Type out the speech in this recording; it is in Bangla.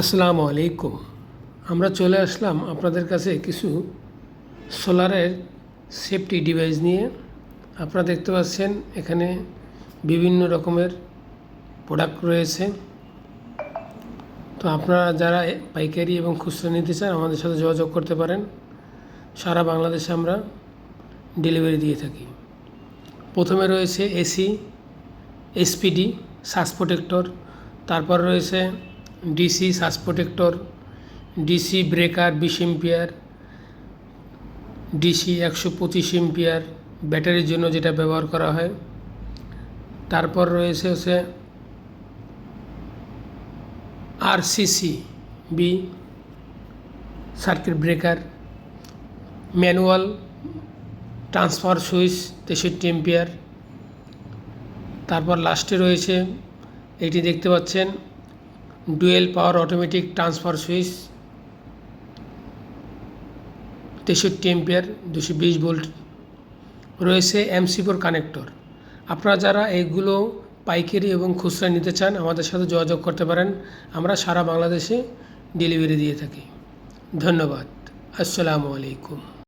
আসসালামু আলাইকুম। আমরা চলে আসলাম আপনাদের কাছে কিছু সোলারের সেফটি ডিভাইস নিয়ে। আপনারা দেখতে পাচ্ছেন, এখানে বিভিন্ন রকমের প্রোডাক্ট রয়েছে। তো আপনারা যারা পাইকারি এবং খুচরা নিতে চান, আমাদের সাথে যোগাযোগ করতে পারেন। সারা বাংলাদেশে আমরা ডেলিভারি দিয়ে থাকি। প্রথমে রয়েছে এসি, এসপিডি, সাস প্রোটেক্টর, তারপর রয়েছে ডিসি সাস প্রোটেক্টর, ডিসি ব্রেকার বিশ এম্পিয়ার, ডিসি একশো পঁচিশ এম্পিয়ার ব্যাটারির জন্য যেটা ব্যবহার করা হয়। তারপর রয়েছে হচ্ছে RCC B circuit breaker, manual transfer switch তেষট্টি এম্পিয়ার। তারপর লাস্টে রয়েছে এটি দেখতে পাচ্ছেন dual power automatic transfer switch, তেষট্টি এম্পিয়ার, দুশো বিশ ভোল্ট, রয়েছে এমসি ফোর কানেক্টর। আপনারা যারা এইগুলো পাইকারি এবং খুচরা নিতে চান, আমাদের সাথে যোগাযোগ করতে পারেন। আমরা সারা বাংলাদেশে ডেলিভারি দিয়ে থাকি। ধন্যবাদ। আসসালামু আলাইকুম।